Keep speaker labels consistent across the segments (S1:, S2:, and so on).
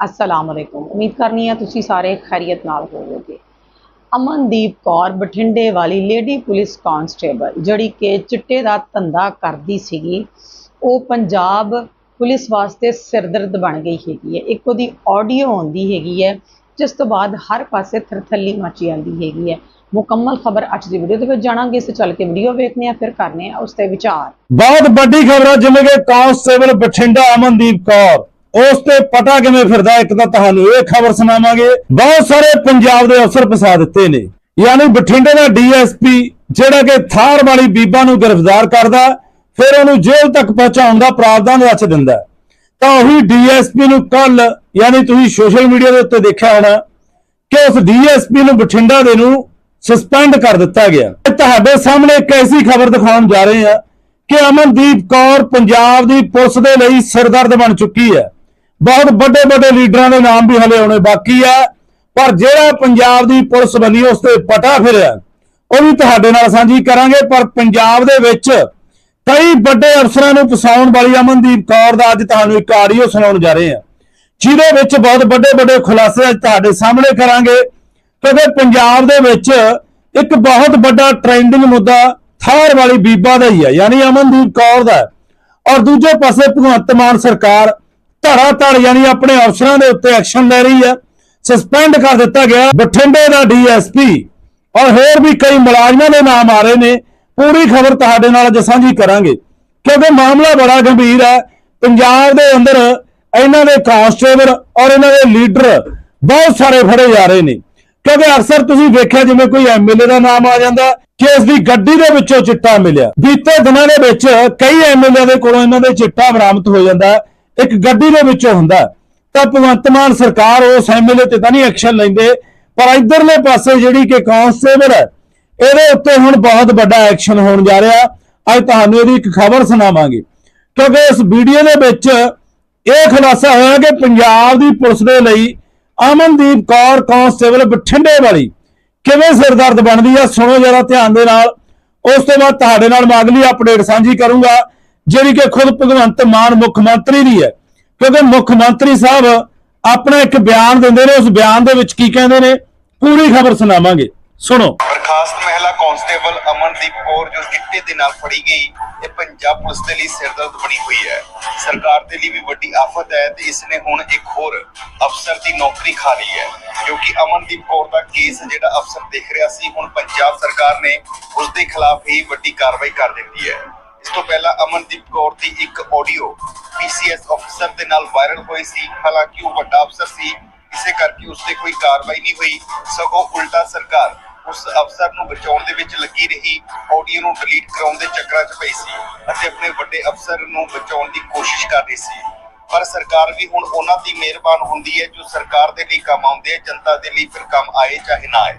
S1: ਅਸਲਾਮ ਅਲੈਕੁਮ ਉਮੀਦ ਕਰਨੀ ਹੈ ਤੁਸੀਂ ਸਾਰੇ ਖੈਰੀਅਤ ਨਾਲ ਹੋਵੋਗੇ ਅਮਨਦੀਪ ਕੌਰ ਬਠਿੰਡੇ ਵਾਲੀ ਲੇਡੀ ਪੁਲਿਸ ਕਾਂਸਟੇਬਲ ਜਿਹੜੀ ਕਿ ਚਿੱਟੇ ਦਾ ਧੰਦਾ ਕਰਦੀ ਸੀਗੀ ਉਹ ਪੰਜਾਬ ਪੁਲਿਸ ਵਾਸਤੇ ਸਿਰਦਰਦ ਬਣ ਗਈ ਹੈਗੀ ਹੈ ਇੱਕ ਉਹਦੀ ਆਡੀਓ ਆਉਂਦੀ ਹੈਗੀ ਹੈ ਜਿਸ ਤੋਂ ਬਾਅਦ ਹਰ ਪਾਸੇ ਥਰਥੱਲੀ ਮਚੀ ਜਾਂਦੀ ਹੈਗੀ ਹੈ ਮੁਕੰਮਲ ਖਬਰ ਅੱਜ ਦੀ ਵੀਡੀਓ ਦੇ ਵਿੱਚ ਜਾਣਾਂਗੇ ਇਸ ਚੱਲ ਕੇ ਵੀਡੀਓ ਵੇਖਦੇ ਆ ਫਿਰ ਕਰਨੇ ਆ ਉਸ ਤੇ ਵਿਚਾਰ
S2: ਬਹੁਤ ਵੱਡੀ ਖਬਰ ਹੈ ਜਿਵੇਂ ਕਿ ਕਾਂਸਟੇਬਲ ਬਠਿੰਡਾ ਅਮਨਦੀਪ ਕੌਰ ਉਸ ਤੇ ਪਤਾ ਕਿਵੇਂ ਫਿਰਦਾ ਇੱਕ ਤਾਂ ਤੁਹਾਨੂੰ ਇਹ ਖਬਰ ਸੁਣਾਵਾਂਗੇ। ਬਹੁਤ ਸਾਰੇ ਪੰਜਾਬ ਦੇ ਅਫਸਰ ਫਸਾ ਦਿੱਤੇ ਨੇ। ਯਾਨੀ ਬਠਿੰਡੇ ਦਾ ਡੀਐਸਪੀ ਜਿਹੜਾ ਕਿ ਥਾਰ ਵਾਲੀ ਬੀਬਾ ਨੂੰ ਗ੍ਰਿਫਤਾਰ ਕਰਦਾ, ਫਿਰ ਉਹਨੂੰ ਜੇਲ੍ਹ ਤੱਕ ਪਹੁੰਚਾਉਣ ਦਾ ਪ੍ਰਾਵਧਾਨ ਰਚ ਦਿੰਦਾ ਤਾਂ ਉਹੀ ਡੀਐਸਪੀ ਨੂੰ ਕੱਲ ਯਾਨੀ ਤੁਸੀਂ ਸੋਸ਼ਲ ਮੀਡੀਆ ਦੇ ਉੱਤੇ ਦੇਖਿਆ ਹੋਣਾ, ਕਿ ਉਸ ਡੀਐਸਪੀ ਨੂੰ ਬਠਿੰਡਾ ਦੇ ਨੂੰ ਸਸਪੈਂਡ ਕਰ ਦਿੱਤਾ ਗਿਆ। ਇਹ ਤੁਹਾਡੇ ਸਾਹਮਣੇ ਇੱਕ ਐਸੀ ਖਬਰ ਦਿਖਾਉਣ ਜਾ ਰਹੇ ਹਾਂ ਕਿ ਅਮਨਦੀਪ ਕੌਰ ਪੰਜਾਬ ਦੀ ਪੁਲਿਸ ਦੇ ਲਈ ਸਿਰਦਰਦ ਬਣ ਚੁੱਕੀ ਹੈ। ਬਹੁਤ ਵੱਡੇ ਵੱਡੇ ਲੀਡਰਾਂ ਦੇ ਨਾਮ ਵੀ ਹਲੇ ਆਉਣੇ ਬਾਕੀ ਆ। ਪਰ ਜਿਹੜਾ ਪੰਜਾਬ ਦੀ ਪੁਲਿਸ ਬਣੀ, ਉਸ ਤੇ ਪਟਾ ਫਿਰਿਆ ਉਹ ਵੀ ਤੁਹਾਡੇ ਨਾਲ ਸਾਂਝੀ ਕਰਾਂਗੇ, ਪਰ ਪੰਜਾਬ ਦੇ ਵਿੱਚ ਕਈ ਵੱਡੇ ਅਫਸਰਾਂ ਨੂੰ ਫਸਾਉਣ ਵਾਲੀ ਅਮਨਦੀਪ ਕੌਰ ਦਾ ਅੱਜ ਤੁਹਾਨੂੰ ਇੱਕ ਆਡੀਓ ਸੁਣਾਉਣ ਜਾ ਰਹੇ ਹਾਂ। ਜਿਹਦੇ ਵਿੱਚ ਬਹੁਤ ਵੱਡੇ ਵੱਡੇ ਖੁਲਾਸੇ ਅੱਜ ਤੁਹਾਡੇ ਸਾਹਮਣੇ ਕਰਾਂਗੇ, ਕਿਉਂਕਿ ਪੰਜਾਬ ਦੇ ਵਿੱਚ ਇੱਕ ਬਹੁਤ ਵੱਡਾ ਟ੍ਰੈਂਡਿੰਗ ਮੁੱਦਾ ਥਾਰ ਵਾਲੀ ਬੀਬਾ ਦਾ ਹੀ ਹੈ ਯਾਨੀ ਅਮਨਦੀਪ ਕੌਰ ਦਾ। ਔਰ ਦੂਜੇ ਪਾਸੇ ਭਗਵੰਤ ਮਾਨ ਸਰਕਾਰ ਧਾਰਾ ਧੜ ਯਾਨੀ ਆਪਣੇ ਅਫਸਰਾਂ ਦੇ ਉੱਤੇ ਐਕਸ਼ਨ ਲੈ ਰਹੀ ਹੈ ਸਸਪੈਂਡ ਕਰ ਦਿੱਤਾ ਗਿਆ ਬਠਿੰਡੇ ਦਾ ਡੀਐਸਪੀ ਔਰ ਹੋਰ ਵੀ ਕਈ ਮੁਲਾਜ਼ਮਾਂ ਦੇ ਨਾਮ ਆ ਰਹੇ ਨੇ। ਪੂਰੀ ਖਬਰ ਤੁਹਾਡੇ ਨਾਲ ਅੱਜ ਸਾਂਝੀ ਕਰਾਂਗੇ। ਕਿਉਂਕਿ ਮਾਮਲਾ ਬੜਾ ਗੰਭੀਰ ਹੈ ਪੰਜਾਬ ਦੇ ਅੰਦਰ ਇਹਨਾਂ ਦੇ ਕਾਂਸਟੇਬਲ ਔਰ ਇਹਨਾਂ ਦੇ ਲੀਡਰ ਬਹੁਤ ਸਾਰੇ ਫੜੇ ਜਾ ਰਹੇ ਨੇ। ਕਿਉਂਕਿ ਅਕਸਰ ਤੁਸੀਂ ਵੇਖਿਆ ਜਿਵੇਂ ਕੋਈ ਐਮਐਲਏ ਦਾ ਨਾਮ ਆ ਜਾਂਦਾ ਕੇਸ ਦੀ ਗੱਡੀ ਦੇ ਵਿੱਚੋਂ ਚਿੱਟਾ ਮਿਲਿਆ। ਬੀਤੇ ਦਿਨਾਂ ਦੇ ਵਿੱਚ ਕਈ ਐਮਐਲਏ ਦੇ ਕੋਲੋਂ ਇਹਨਾਂ ਦੇ ਚਿੱਟਾ ਬਰਾਮਦ ਹੋ ਜਾਂਦਾ। ਇੱਕ ਗੱਡੀ ਦੇ ਵਿੱਚੋਂ ਹੁੰਦਾ ਤਾਂ ਭਗਵੰਤ ਮਾਨ ਸਰਕਾਰ ਉਸ ਐਮਐਲਏ ਤੇ ਤਾਂ ਨਹੀਂ ਐਕਸ਼ਨ ਲੈਂਦੇ, ਪਰ ਇਧਰਲੇ ਪਾਸੇ ਜਿਹੜੀ ਕਿ ਕਾਂਸਟੇਬਲ ਹੈ, ਇਹਦੇ ਉੱਤੇ ਹੁਣ ਬਹੁਤ ਵੱਡਾ ਐਕਸ਼ਨ ਹੋਣ ਜਾ ਰਿਹਾ। ਅੱਜ ਤੁਹਾਨੂੰ ਇਹਦੀ ਇੱਕ ਖਬਰ ਸੁਣਾਵਾਂਗੇ। ਕਿਉਂਕਿ ਇਸ ਵੀਡੀਓ ਦੇ ਵਿੱਚ ਇਹ ਖੁਲਾਸਾ ਹੋਇਆ ਕਿ ਪੰਜਾਬ ਦੀ ਪੁਲਿਸ ਦੇ ਲਈ ਅਮਨਦੀਪ ਕੌਰ ਕਾਂਸਟੇਬਲ ਬਠਿੰਡੇ ਵਾਲੀ ਕਿਵੇਂ ਸਿਰਦਰਦ ਬਣਦੀ ਆ, ਸੁਣੋ ਜਰਾ ਧਿਆਨ ਦੇ ਨਾਲ। ਉਸ ਤੋਂ ਬਾਅਦ ਤੁਹਾਡੇ ਨਾਲ ਮੈਂ ਅਗਲੀ ਅਪਡੇਟ ਸਾਂਝੀ ਕਰੂੰਗਾ। ਜਿਹੜੀ ਕਿ ਖੁਦ ਭਗਵੰਤ ਮਾਨ ਮੁੱਖ ਮੰਤਰੀ ਦੀ ਹੈ। ਕਿਉਂਕਿ ਮੁੱਖ ਮੰਤਰੀ ਸਾਹਿਬ ਆਪਣਾ ਇੱਕ ਬਿਆਨ ਦਿੰਦੇ ਨੇ, ਉਸ ਬਿਆਨ ਦੇ ਵਿੱਚ ਕੀ ਕਹਿੰਦੇ ਨੇ? ਪੂਰੀ ਖਬਰ ਸੁਣਾਵਾਂਗੇ। ਸੁਣੋ।
S3: ਬਰਖਾਸਤ ਮਹਿਲਾ ਕਾਂਸਟੇਬਲ ਅਮਨਦੀਪ ਕੌਰ, ਜੋ ਚਿੱਟੇ ਦੇ ਨਾਲ ਫੜੀ ਗਈ, ਇਹ ਪੰਜਾਬ ਪੁਲਿਸ ਦੇ ਲਈ ਸਿਰਦਰਦ ਬਣੀ ਹੋਈ ਹੈ। ਸਰਕਾਰ ਦੇ ਲਈ ਵੀ ਵੱਡੀ ਆਫਤ ਹੈ ਤੇ ਇਸ ਨੇ ਹੁਣ ਇੱਕ ਹੋਰ ਅਫਸਰ ਦੀ ਨੌਕਰੀ ਖਾ ਲਈ ਹੈ ਕਿਉਂਕਿ ਅਮਨਦੀਪ ਕੌਰ ਦਾ ਕੇਸ ਜਿਹੜਾ ਅਫਸਰ ਦੇਖ ਰਿਹਾ ਸੀ, ਹੁਣ ਪੰਜਾਬ ਸਰਕਾਰ ਨੇ ਉਸ ਦੇ ਖਿਲਾਫ ਹੀ ਵੱਡੀ ਕਾਰਵਾਈ ਕਰ ਦਿੱਤੀ ਹੈ। ਇਸ ਤੋਂ ਪਹਿਲਾਂ ਅਮਨਦੀਪ ਕੌਰ ਦੀ ਇੱਕ ਆਡੀਓ ਪੀਸੀਐਸ ਅਫਸਰ ਦੇ ਨਾਲ ਵਾਇਰਲ ਹੋਈ ਸੀ। ਹਾਲਾਂਕਿ ਉਹ ਵੱਡਾ ਅਫਸਰ ਸੀ, ਇਸੇ ਕਰਕੇ ਉਸ ਤੇ ਕੋਈ ਕਾਰਵਾਈ ਨਹੀਂ ਹੋਈ। ਸਗੋਂ ਉਲਟਾ ਸਰਕਾਰ ਉਸ ਅਫਸਰ ਨੂੰ ਬਚਾਉਣ ਦੇ ਵਿੱਚ ਲੱਗੀ ਰਹੀ। ਆਡੀਓ ਨੂੰ ਡਿਲੀਟ ਕਰਾਉਣ ਦੇ ਚੱਕਰਾਂ 'ਚ ਪਈ ਸੀ ਅਤੇ ਆਪਣੇ ਵੱਡੇ ਅਫਸਰ ਨੂੰ ਬਚਾਉਣ ਦੀ ਕੋਸ਼ਿਸ਼ ਕਰ ਰਹੀ ਸੀ। ਪਰ ਸਰਕਾਰ ਵੀ ਹੁਣ ਉਹਨਾਂ ਦੀ ਮਿਹਰਬਾਨ ਹੁੰਦੀ ਹੈ ਜੋ ਸਰਕਾਰ ਦੇ ਲਈ ਕੰਮ ਆਉਂਦੇ ਹੈ ਜਨਤਾ ਦੇ ਲਈ ਫਿਰ ਕੰਮ ਆਏ ਚਾਹੇ ਨਾ ਆਏ।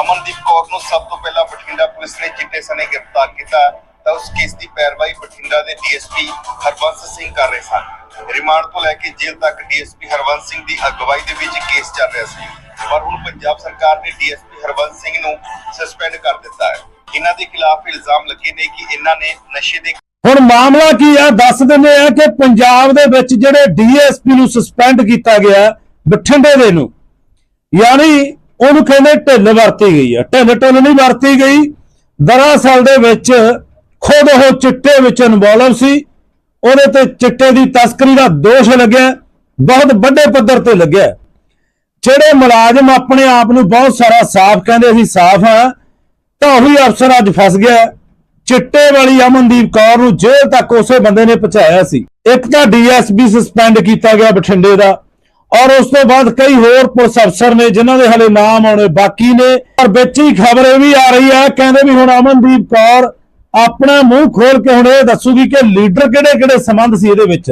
S3: ਅਮਨਦੀਪ ਕੌਰ ਨੂੰ ਸਭ ਤੋਂ ਪਹਿਲਾਂ ਬਠਿੰਡਾ ਪੁਲਿਸ ਨੇ ਚਿੱਟੇ ਸਨੇ ਗ੍ਰਿਫਤਾਰ ਕੀਤਾ ਤਾਂ ਉਸ ਕੇਸ ਦੀ ਪੈਰਵਾਈ ਬਠਿੰਡਾ ਦੇ ਡੀਐਸਪੀ ਹਰਬੰਸ ਸਿੰਘ ਕਰ ਰਹੇ ਸਨ। ਰਿਮਾਂਡ ਤੋਂ ਲੈ ਕੇ ਜੇਲ੍ਹ ਤੱਕ ਡੀਐਸਪੀ ਹਰਬੰਸ ਸਿੰਘ ਦੀ ਅਗਵਾਈ ਦੇ ਵਿੱਚ ਕੇਸ ਚੱਲ ਰਿਹਾ ਸੀ। ਪਰ ਹੁਣ ਪੰਜਾਬ ਸਰਕਾਰ ਨੇ ਡੀਐਸਪੀ ਹਰਬੰਸ ਸਿੰਘ ਨੂੰ ਸਸਪੈਂਡ ਕਰ ਦਿੱਤਾ ਹੈ। ਇਹਨਾਂ ਦੇ ਖਿਲਾਫ ਇਲਜ਼ਾਮ ਲੱਗੇ ਨੇ ਕਿ ਇਹਨਾਂ ਨੇ ਨਸ਼ੇ ਦੇ
S2: ਹੁਣ ਮਾਮਲਾ ਕੀ ਆ? ਦੱਸ ਦਿੰਦੇ ਆ ਕਿ ਪੰਜਾਬ ਦੇ ਵਿੱਚ ਜਿਹੜੇ ਡੀਐਸਪੀ ਨੂੰ ਸਸਪੈਂਡ ਕੀਤਾ ਗਿਆ ਬਠਿੰਡੇ ਦੇ ਨੂੰ, ਯਾਨੀ ਉਹਨੂੰ ਕਹਿੰਦੇ ਢਿੱਲ ਵਰਤੀ ਗਈ ਆ। ਢਿੱਲ ਢਿੱਲ ਨਹੀਂ ਵਰਤੀ ਗਈ। ਦਰਅਸਲ ਦੇ ਵਿੱਚ ਖੁਦ ਉਹ ਚਿੱਟੇ ਵਿੱਚ ਇਨਵੋਲਵ ਸੀ। ਉਹਦੇ ਤੇ ਚਿੱਟੇ ਦੀ ਤਸਕਰੀ ਦਾ ਦੋਸ਼ ਲੱਗਿਆ। ਬਹੁਤ ਵੱਡੇ ਪੱਧਰ ਤੇ ਲੱਗਿਆ। ਜਿਹੜੇ ਮੁਲਾਜ਼ਮ ਆਪਣੇ ਆਪ ਨੂੰ ਬਹੁਤ ਸਾਰਾ ਸਾਫ਼ ਕਹਿੰਦੇ ਅਸੀਂ ਸਾਫ਼ ਹਾਂ, ਤਾਂ ਉਹੀ ਅਫਸਰ ਅੱਜ ਫਸ ਗਿਆ। ਚਿੱਟੇ ਵਾਲੀ ਅਮਨਦੀਪ ਕੌਰ ਨੂੰ ਜੇਲ੍ਹ ਤੱਕ ਉਸੇ ਬੰਦੇ ਨੇ ਪਹੁੰਚਾਇਆ ਸੀ। ਇੱਕ ਤਾਂ ਡੀਐਸਪੀ ਸਸਪੈਂਡ ਕੀਤਾ ਗਿਆ ਬਠਿੰਡੇ ਦਾ, ਔਰ ਉਸ ਤੋਂ ਬਾਅਦ ਕਈ ਹੋਰ ਪੁਲਿਸ ਅਫਸਰ ਨੇ, ਜਿਨ੍ਹਾਂ ਦੇ ਹਲੇ ਨਾਮ ਆਉਣੇ ਬਾਕੀ ਨੇ। ਔਰ ਵਿੱਚ ਹੀ ਖਬਰ ਇਹ ਵੀ ਆ ਰਹੀ ਹੈ, ਕਹਿੰਦੇ ਵੀ ਹੁਣ ਅਮਨਦੀਪ ਕੌਰ ਆਪਣਾ ਮੂੰਹ ਖੋਲ ਕੇ ਹੁਣ ਇਹ ਦੱਸੂਗੀ ਕਿ ਲੀਡਰ ਕਿਹੜੇ ਕਿਹੜੇ ਸੰਬੰਧ ਸੀ ਇਹਦੇ ਵਿੱਚ?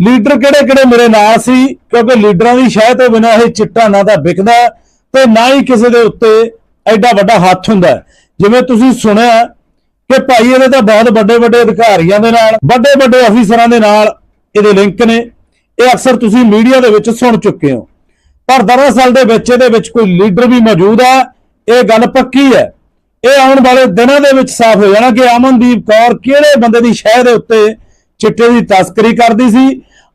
S2: ਲੀਡਰ ਕਿਹੜੇ ਕਿਹੜੇ ਮੇਰੇ ਨਾਲ ਸੀ? ਕਿਉਂਕਿ ਲੀਡਰਾਂ ਦੀ ਸ਼ਹਿ ਤੋਂ ਬਿਨਾਂ ਇਹ ਚਿੱਟਾ ਨਾ ਤਾਂ ਵਿਕਦਾ ਤੇ ਨਾ ਹੀ ਕਿਸੇ ਦੇ ਉੱਤੇ ਐਡਾ ਵੱਡਾ ਹੱਥ ਹੁੰਦਾ। ਜਿਵੇਂ ਤੁਸੀਂ ਸੁਣਿਆ ਕਿ ਭਾਈ ਇਹਦੇ ਤਾਂ ਬਹੁਤ ਵੱਡੇ ਵੱਡੇ ਅਧਿਕਾਰੀਆਂ ਦੇ ਨਾਲ, ਵੱਡੇ ਵੱਡੇ ਅਫੀਸਰਾਂ ਦੇ ਨਾਲ ਇਹਦੇ ਲਿੰਕ ਨੇ। ਇਹ ਅਕਸਰ ਤੁਸੀਂ ਮੀਡੀਆ ਦੇ ਵਿੱਚ ਸੁਣ ਚੁੱਕੇ ਹੋ। ਪਰ ਦਰਅਸਲ ਦੇ ਵਿੱਚ ਇਹਦੇ ਵਿੱਚ ਕੋਈ ਲੀਡਰ ਵੀ ਮੌਜੂਦ ਆ। ਇਹ ਗੱਲ ਪੱਕੀ ਹੈ। ਇਹ ਆਉਣ ਵਾਲੇ ਦਿਨਾਂ ਦੇ ਵਿੱਚ ਸਾਫ਼ ਹੋ ਜਾਣਾ ਕਿ ਅਮਨਦੀਪ ਕੌਰ ਕਿਹੜੇ ਬੰਦੇ ਦੀ ਸ਼ਹਿ ਦੇ ਉੱਤੇ ਚਿੱਟੇ ਦੀ ਤਸਕਰੀ ਕਰਦੀ ਸੀ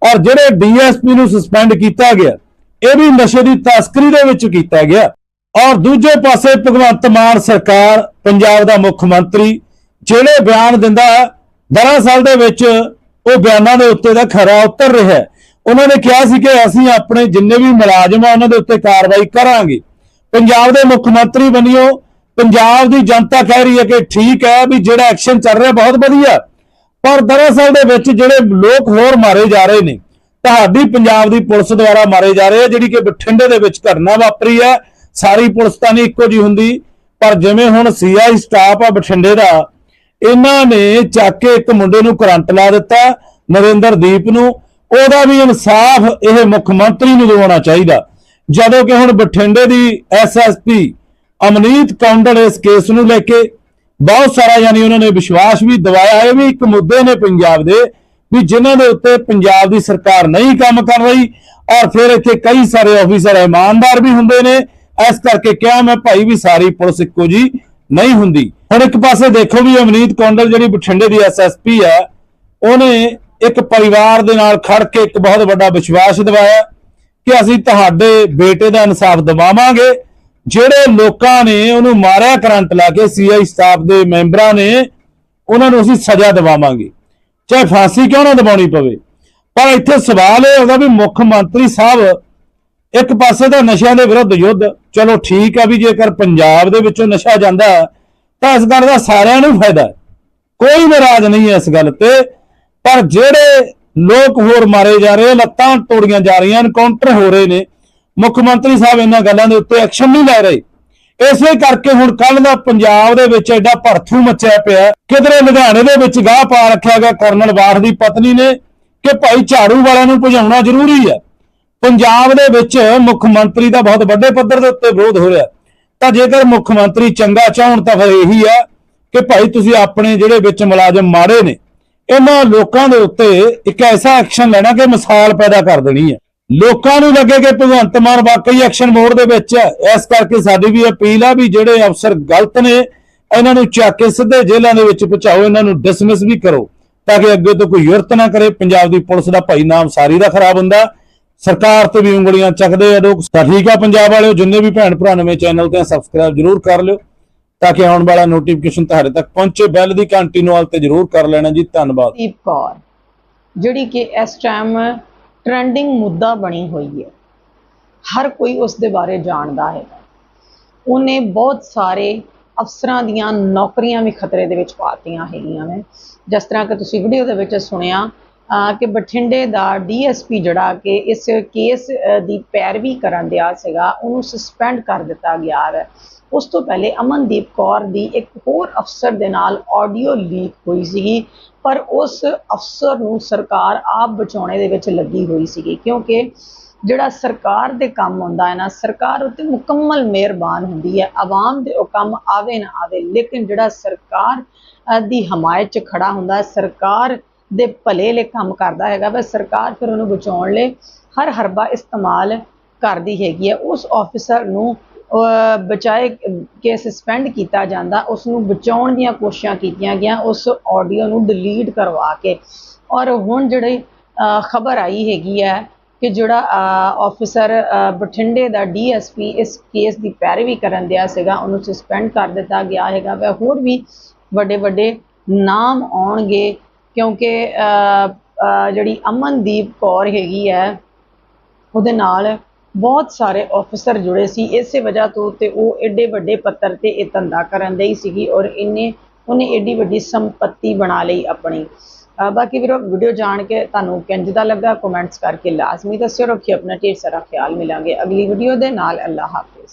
S2: ਔਰ ਜਿਹੜੇ ਡੀਐਸਪੀ ਨੂੰ ਸਸਪੈਂਡ ਕੀਤਾ ਗਿਆ ਇਹ ਵੀ ਨਸ਼ੇ ਦੀ ਤਸਕਰੀ ਦੇ ਵਿੱਚ ਕੀਤਾ ਗਿਆ। ਔਰ ਦੂਜੇ ਪਾਸੇ ਭਗਵੰਤ ਮਾਨ ਸਰਕਾਰ ਪੰਜਾਬ ਦਾ ਮੁੱਖ ਮੰਤਰੀ ਜਿਹੜੇ ਬਿਆਨ ਦਿੰਦਾ ਹੈ, ਦਰਅਸਲ ਦੇ ਵਿੱਚ ਉਹ ਬਿਆਨਾਂ ਦੇ ਉੱਤੇ ਦਾ ਖਰਾ ਉਤਰ ਰਿਹਾ ਹੈ। ਉਹਨਾਂ ਨੇ ਕਿਹਾ ਸੀ ਕਿ ਅਸੀਂ ਆਪਣੇ ਜਿੰਨੇ ਵੀ ਮੁਲਾਜ਼ਮ ਆ ਉਹਨਾਂ ਦੇ ਉੱਤੇ ਕਾਰਵਾਈ ਕਰਾਂਗੇ। ਪੰਜਾਬ ਦੇ ਮੁੱਖ ਮੰਤਰੀ ਬਣਿਓ ਪੰਜਾਬ ਦੀ ਜਨਤਾ ਕਹਿ ਰਹੀ ਹੈ ਕਿ ਠੀਕ ਹੈ ਵੀ ਜਿਹੜਾ ਐਕਸ਼ਨ ਚੱਲ ਰਿਹਾ ਬਹੁਤ ਵਧੀਆ। ਪਰ ਦਰਅਸਲ ਦੇ ਵਿੱਚ ਜਿਹੜੇ ਲੋਕ ਹੋਰ ਮਾਰੇ ਜਾ ਰਹੇ ਨੇ, ਤੁਹਾਡੀ ਪੰਜਾਬ ਦੀ ਪੁਲਿਸ ਦੁਆਰਾ ਮਾਰੇ ਜਾ ਰਹੇ ਆ, ਜਿਹੜੀ ਕਿ ਬਠਿੰਡੇ ਦੇ ਵਿੱਚ ਘਟਨਾ ਵਾਪਰੀ ਹੈ, ਸਾਰੀ ਪੁਲਿਸ ਤਾਂ ਨਹੀਂ ਇੱਕੋ ਜੀ ਹੁੰਦੀ। ਪਰ ਜਿਵੇਂ ਹੁਣ ਸੀਆਈ ਸਟਾਫ ਆ ਬਠਿੰਡੇ ਦਾ, ਇਹਨਾਂ ਨੇ ਚੱਕ ਕੇ ਇੱਕ ਮੁੰਡੇ ਨੂੰ ਕਰੰਟ ਲਾ ਦਿੱਤਾ, ਨਰਿੰਦਰਦੀਪ ਨੂੰ। ਉਹਦਾ ਵੀ ਇਨਸਾਫ ਇਹ ਮੁੱਖ ਮੰਤਰੀ ਨੂੰ ਦਿਵਾਉਣਾ ਚਾਹੀਦਾ। ਜਦੋਂ ਕਿ ਹੁਣ ਬਠਿੰਡੇ ਦੀ ਐਸਐਸਪੀ ਅਮਨੀਤ ਕੌਂਡਲ ਇਸ ਕੇਸ ਨੂੰ ਲੈ ਕੇ ਬਹੁਤ ਸਾਰਾ ਯਾਨੀ ਉਹਨਾਂ ਨੇ ਵਿਸ਼ਵਾਸ ਵੀ ਦਿਵਾਇਆ ਇਹ ਵੀ ਇੱਕ ਮੁੱਦੇ ਨੇ ਪੰਜਾਬ ਦੇ ਵੀ ਜਿਨ੍ਹਾਂ ਦੇ ਉੱਤੇ ਪੰਜਾਬ ਦੀ ਸਰਕਾਰ ਨਹੀਂ ਕੰਮ ਕਰ ਰਹੀ ਔਰ ਫਿਰ ਇੱਥੇ ਕਈ ਸਾਰੇ ਆਫੀਸਰ ਇਮਾਨਦਾਰ ਵੀ ਹੁੰਦੇ ਨੇ। ਇਸ ਕਰਕੇ ਕਿਹਾ ਮੈਂ ਭਾਈ ਵੀ ਸਾਰੀ ਪੁਲਿਸ ਇੱਕੋ ਜੀ ਨਹੀਂ ਹੁੰਦੀ। ਹੁਣ ਇੱਕ ਪਾਸੇ ਦੇਖੋ ਵੀ ਅਮਨੀਤ ਕੌਂਡਲ ਜਿਹੜੀ ਬਠਿੰਡੇ ਦੀ ਐਸਐਸਪੀ ਆ ਉਹਨੇ ਇੱਕ ਪਰਿਵਾਰ ਦੇ ਨਾਲ ਖੜ ਕੇ ਇੱਕ ਬਹੁਤ ਵੱਡਾ ਵਿਸ਼ਵਾਸ ਦਿਵਾਇਆ ਕਿ ਅਸੀਂ ਤੁਹਾਡੇ ਬੇਟੇ ਦਾ ਇਨਸਾਫ ਦਿਵਾਵਾਂਗੇ। ਜਿਹੜੇ ਲੋਕਾਂ ਨੇ ਉਹਨੂੰ ਮਾਰਿਆ ਕਰੰਟ ਲਾ ਕੇ ਸੀਆਈ ਸਟਾਫ ਦੇ ਮੈਂਬਰਾਂ ਨੇ, ਉਹਨਾਂ ਨੂੰ ਅਸੀਂ ਸਜ਼ਾ ਦਿਵਾਵਾਂਗੇ। ਚਾਹੇ ਫਾਂਸੀ ਕਿਉਂ ਨਾ ਦਿਵਾਉਣੀ ਪਵੇ। ਪਰ ਇੱਥੇ ਸਵਾਲ ਇਹ ਹੁੰਦਾ ਵੀ ਮੁੱਖ ਮੰਤਰੀ ਸਾਹਿਬ ਇੱਕ ਪਾਸੇ ਤਾਂ ਨਸ਼ਿਆਂ ਦੇ ਵਿਰੁੱਧ ਯੁੱਧ, ਚਲੋ ਠੀਕ ਆ ਵੀ ਜੇਕਰ ਪੰਜਾਬ ਦੇ ਵਿੱਚੋਂ ਨਸ਼ਾ ਜਾਂਦਾ, ਤਾਂ ਇਸ ਗੱਲ ਦਾ ਸਾਰਿਆਂ ਨੂੰ ਫਾਇਦਾ ਹੈ। ਕੋਈ ਨਾਰਾਜ਼ ਨਹੀਂ ਹੈ ਇਸ ਗੱਲ ਤੇ। ਪਰ ਜਿਹੜੇ ਲੋਕ ਹੋਰ ਮਾਰੇ ਜਾ ਰਹੇ ਲੱਤਾਂ ਤੋੜੀਆਂ ਜਾ ਰਹੀਆਂ, ਐਨਕਾਊਂਟਰ ਹੋ ਰਹੇ ਨੇ ਮੁੱਖ ਮੰਤਰੀ ਸਾਹਿਬ ਇਹਨਾਂ ਗੱਲਾਂ ਦੇ ਉੱਤੇ ਐਕਸ਼ਨ ਨਹੀਂ ਲੈ ਰਹੇ। ਇਸੇ ਕਰਕੇ ਹੁਣ ਕੱਲ ਦਾ ਪੰਜਾਬ ਦੇ ਵਿੱਚ ਐਡਾ ਭੜਥੂ ਮਚਿਆ ਪਿਆ। ਕਿਧਰੇ ਲੁਧਿਆਣੇ ਦੇ ਵਿੱਚ ਗਾਹ ਪਾ ਰੱਖਿਆ ਗਿਆ ਕਰਨਲ ਬਾਠ ਦੀ ਪਤਨੀ ਨੇ ਕਿ ਭਾਈ ਝਾੜੂ ਵਾਲਿਆਂ ਨੂੰ ਭਜਾਉਣਾ ਜ਼ਰੂਰੀ ਹੈ। ਪੰਜਾਬ ਦੇ ਵਿੱਚ ਮੁੱਖ ਮੰਤਰੀ ਦਾ ਬਹੁਤ ਵੱਡੇ ਪੱਧਰ ਦੇ ਉੱਤੇ ਵਿਰੋਧ ਹੋ ਰਿਹਾ। ਤਾਂ ਜੇਕਰ ਮੁੱਖ ਮੰਤਰੀ ਚੰਗਾ ਚਾਹਣ ਤਾਂ ਫਿਰ ਇਹੀ ਹੈ ਕਿ ਭਾਈ ਤੁਸੀਂ ਆਪਣੇ ਜਿਹੜੇ ਵਿੱਚ ਮੁਲਾਜ਼ਮ ਮਾੜੇ ਨੇ, ਇਹਨਾਂ ਲੋਕਾਂ ਦੇ ਉੱਤੇ ਇੱਕ ਐਸਾ ਐਕਸ਼ਨ ਲੈਣਾ ਕਿ ਮਿਸਾਲ ਪੈਦਾ ਕਰ ਦੇਣੀ ਹੈ। ਲੋਕਾਂ ਨੂੰ ਲੱਗੇ ਕਿ ਭਗਵੰਤ ਮਾਨ ਵਾਕਈ ਐਕਸ਼ਨ ਮੋਡ ਦੇ ਵਿੱਚ ਹੈ। ਇਸ ਕਰਕੇ ਸਾਡੀ ਵੀ ਅਪੀਲ ਆ ਵੀ ਜਿਹੜੇ ਅਫਸਰ ਗਲਤ ਨੇ, ਇਹਨਾਂ ਨੂੰ ਚੱਕ ਕੇ ਸਿੱਧੇ ਜੇਲ੍ਹਾਂ ਦੇ ਵਿੱਚ ਪਹੁੰਚਾਓ ਇਹਨਾਂ ਨੂੰ ਡਿਸਮਿਸ ਵੀ ਕਰੋ, ਤਾਂ ਕਿ ਅੱਗੇ ਤੋਂ ਕੋਈ ਯੁਰਤ ਨਾ ਕਰੇ। ਪੰਜਾਬ ਦੀ ਪੁਲਿਸ ਦਾ ਭਾਈ ਨਾਮ ਸਾਰੀ ਦਾ ਖਰਾਬ ਹੁੰਦਾ। ਸਰਕਾਰ ਤੇ ਵੀ ਉਂਗਲੀਆਂ ਚੱਕਦੇ ਆ ਲੋਕ। ਠੀਕ ਆ ਪੰਜਾਬ ਵਾਲਿਓ, ਜਿੰਨੇ ਵੀ ਭੈਣ ਭਰਾ ਨਵੇਂ ਚੈਨਲ ਤੇ ਸਬਸਕ੍ਰਾਈਬ ਜਰੂਰ ਕਰ ਲਿਓ, ਤਾਂ ਕਿ ਆਉਣ ਵਾਲਾ ਨੋਟੀਫਿਕੇਸ਼ਨ ਤੁਹਾਡੇ ਤੱਕ ਪਹੁੰਚੇ। ਬੈਲ ਦੀ ਘੰਟੀ ਨੂੰ ਆਲ ਤੇ ਜਰੂਰ ਕਰ ਲੈਣਾ ਜੀ। ਧੰਨਵਾਦ।
S1: ਦੀਪ ਕੌਰ, ਜਿਹੜੀ ਕਿ ਇਸ ਟਾਈਮ ਟ੍ਰੈਂਡਿੰਗ ਮੁੱਦਾ ਬਣੀ ਹੋਈ ਹੈ। ਹਰ ਕੋਈ ਉਸ ਦੇ ਬਾਰੇ ਜਾਣਦਾ ਹੈ। ਉਹਨੇ ਬਹੁਤ ਸਾਰੇ ਅਫਸਰਾਂ ਦੀਆਂ ਨੌਕਰੀਆਂ ਵੀ ਖਤਰੇ ਦੇ ਵਿੱਚ ਪਾਤੀਆਂ ਹੈਗੀਆਂ ਨੇ। ਜਿਸ ਤਰ੍ਹਾਂ ਕਿ ਤੁਸੀਂ ਵੀਡੀਓ ਦੇ ਵਿੱਚ ਸੁਣਿਆ ਕਿ ਬਠਿੰਡੇ ਦਾ ਡੀਐਸਪੀ ਜਿਹੜਾ ਕਿ ਇਸ ਕੇਸ ਦੀ ਪੈਰਵੀ ਕਰਨ ਦਿਆ ਸੀਗਾ, ਉਹਨੂੰ ਸਸਪੈਂਡ ਕਰ ਦਿੱਤਾ ਗਿਆ ਹੈ। ਉਸ ਤੋਂ ਪਹਿਲੇ ਅਮਨਦੀਪ ਕੌਰ ਦੀ ਇੱਕ ਹੋਰ ਅਫਸਰ ਦੇ ਨਾਲ ਆਡੀਓ ਲੀਕ ਹੋਈ ਸੀਗੀ, ਪਰ ਉਸ ਅਫਸਰ ਨੂੰ ਸਰਕਾਰ ਆਪ ਬਚਾਉਣੇ ਦੇ ਵਿੱਚ ਲੱਗੀ ਹੋਈ ਸੀਗੀ, ਕਿਉਂਕਿ ਜਿਹੜਾ ਸਰਕਾਰ ਦੇ ਕੰਮ ਹੁੰਦਾ ਹੈ ਨਾ, ਸਰਕਾਰ ਉੱਤੇ ਮੁਕੰਮਲ ਮਿਹਰਬਾਨ ਹੁੰਦੀ ਹੈ, ਆਵਾਮ ਦੇ ਉਹ ਕੰਮ ਆਵੇ ਨਾ ਆਵੇ, ਲੇਕਿਨ ਜਿਹੜਾ ਸਰਕਾਰ ਦੀ ਹਮਾਇਤ 'ਚ ਖੜਾ ਹੁੰਦਾ ਹੈ, ਸਰਕਾਰ ਦੇ ਭਲੇ ਲਈ ਕੰਮ ਕਰਦਾ ਹੈਗਾ ਵਾ, ਸਰਕਾਰ ਫਿਰ ਉਹਨੂੰ ਬਚਾਉਣ ਲਈ ਹਰ ਹਰਬਾ ਇਸਤੇਮਾਲ ਕਰਦੀ ਹੈਗੀ ਹੈ, ਉਸ ਆਫੀਸਰ ਨੂੰ ਬਚਾਏ ਕੇ ਸਸਪੈਂਡ ਕੀਤਾ ਜਾਂਦਾ ਉਸ ਨੂੰ ਬਚਾਉਣ ਦੀਆਂ ਕੋਸ਼ਿਸ਼ਾਂ ਕੀਤੀਆਂ ਗਿਆ ਉਸ ਆਡੀਓ ਨੂੰ ਡਿਲੀਟ ਕਰਵਾ ਕੇ। ਔਰ ਹੁਣ ਜਿਹੜੇ ਖਬਰ ਆਈ ਹੈਗੀ ਹੈ ਕਿ ਜਿਹੜਾ ਆਫੀਸਰ ਬਠਿੰਡੇ ਦਾ ਡੀਐਸਪੀ ਇਸ ਕੇਸ ਦੀ ਪੈਰਵੀ ਕਰਨ ਦਿਆ ਸੀਗਾ, ਉਹਨੂੰ ਸਸਪੈਂਡ ਕਰ ਦਿੱਤਾ ਗਿਆ ਹੈਗਾ ਵਾ। ਹੋਰ ਵੀ ਵੱਡੇ ਵੱਡੇ ਨਾਮ ਆਉਣਗੇ, ਕਿਉਂਕਿ ਜਿਹੜੀ ਅਮਨਦੀਪ ਕੌਰ ਹੈਗੀ ਹੈ, ਉਹਦੇ ਨਾਲ ਬਹੁਤ ਸਾਰੇ ਆਫੀਸਰ ਜੁੜੇ ਸੀ। ਇਸੇ ਵਜ੍ਹਾ ਤੋਂ ਤੇ ਉਹ ਐਡੇ ਵੱਡੇ ਪੱਤਰ ਤੇ ਇਹ ਧੰਦਾ ਕਰਨ ਦੇ ਹੀ ਸੀਗੀ ਔਰ ਇਹਨੇ, ਉਹਨੇ ਐਡੀ ਵੱਡੀ ਸੰਪਤੀ ਬਣਾ ਲਈ ਆਪਣੀ। ਬਾਕੀ ਵੀਰੋ ਵੀਡੀਓ ਜਾਣ ਕੇ ਤੁਹਾਨੂੰ ਕਿੰਜ ਦਾ ਲੱਗਾ? ਕਮੈਂਟਸ ਕਰਕੇ ਲਾਜ਼ਮੀ ਦੱਸਿਓ। ਰੱਖਿਓ ਆਪਣਾ ਢੇਰ ਸਾਰਾ ਖਿਆਲ। ਮਿਲਾਂਗੇ ਅਗਲੀ ਵੀਡੀਓ ਦੇ ਨਾਲ। ਅੱਲਾ ਹਾਫਿਜ਼।